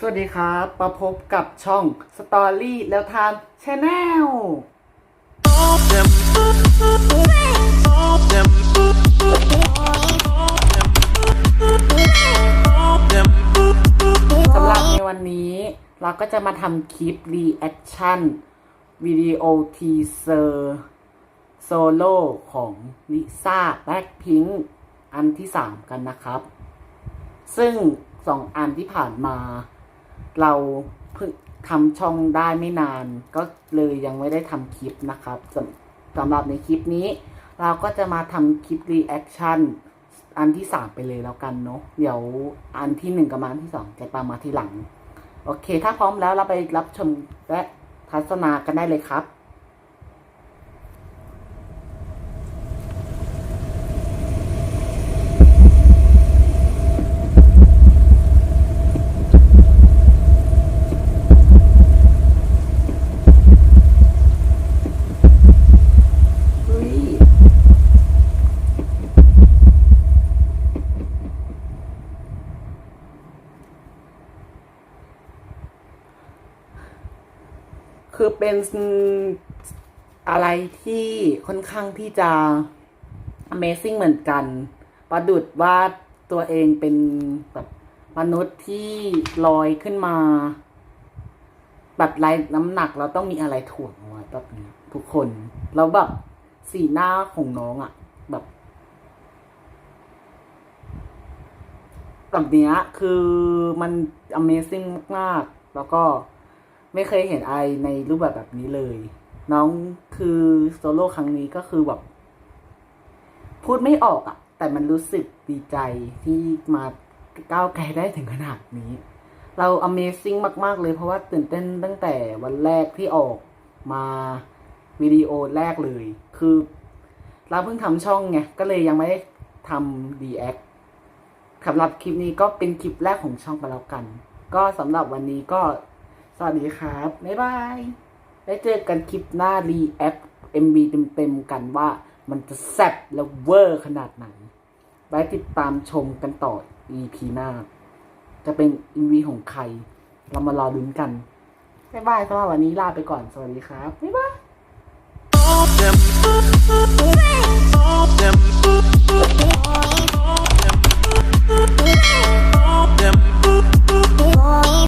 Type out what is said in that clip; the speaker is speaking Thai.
สวัสดีครับมาพบกับช่อง Story แล้วทามชาแนลสำหรับในวันนี้เราก็จะมาทำคลิป reaction วิดีโอทีเซอร์โซโล่ของลิซ่าแบล็คพิงค์อันที่ 3 กันนะครับ ซึ่งสองอันที่ผ่านมา เราเพิ่งทำช่องได้ไม่นาน ก็เลยยังไม่ได้ทำคลิปนะครับสำสำหรับในคลิปนี้ เราก็จะมาทำคลิปรีแอคชั่นอันที่สามไปเลยแล้วกันเนาะเดี๋ยวอันที่หนึ่งกับอันที่สองจะตามมาทีหลัง โอเค ถ้าพร้อมแล้วเราไปรับชมและทัศนากันได้เลยครับ คือเป็นอะไรที่ค่อนข้างที่จะ Amazing เหมือนกัน ประดุดว่าตัวเองเป็นแบบมนุษย์ที่ลอยขึ้นมาแบบไร้น้ำหนักเราต้องมีอะไรถ่วงไว้แบบนี้ทุกคนแล้วแบบสีหน้าของน้องอะแบบแบบเนี้ยคือมัน Amazing มากๆแล้วก็ ไม่เคยเห็นไรในรูปแบบแบบนี้เลย น้องคือโซโล่ครั้งนี้ก็คือแบบ พูดไม่ออกอะแต่มันรู้สึกดีใจที่มาก้าวไกลได้ถึงขนาดนี้ เรา Amazing มาก ๆ เลยเพราะว่าตื่นเต้นตั้งแต่วันแรกที่ออกมาวิดีโอแรกเลย คือ เราเพิ่งทำช่องไง ก็เลยยังไม่ได้ทำ React สำหรับคลิปนี้ก็เป็นคลิปแรกของช่องไปแล้วกัน ก็สำหรับวันนี้ก็ สวัสดีครับ บ๊ายบาย ได้เจอกันคลิปหน้า React MV เต็มๆกันว่ามันจะแซ่บและเวอร์ขนาดไหน ไว้ติดตามชมกันต่อ EP หน้า จะเป็น MV ของใคร เรามารอลุ้นกัน บ๊ายบายสำหรับวันนี้ลาไปก่อน สวัสดีครับ บ๊ายบาย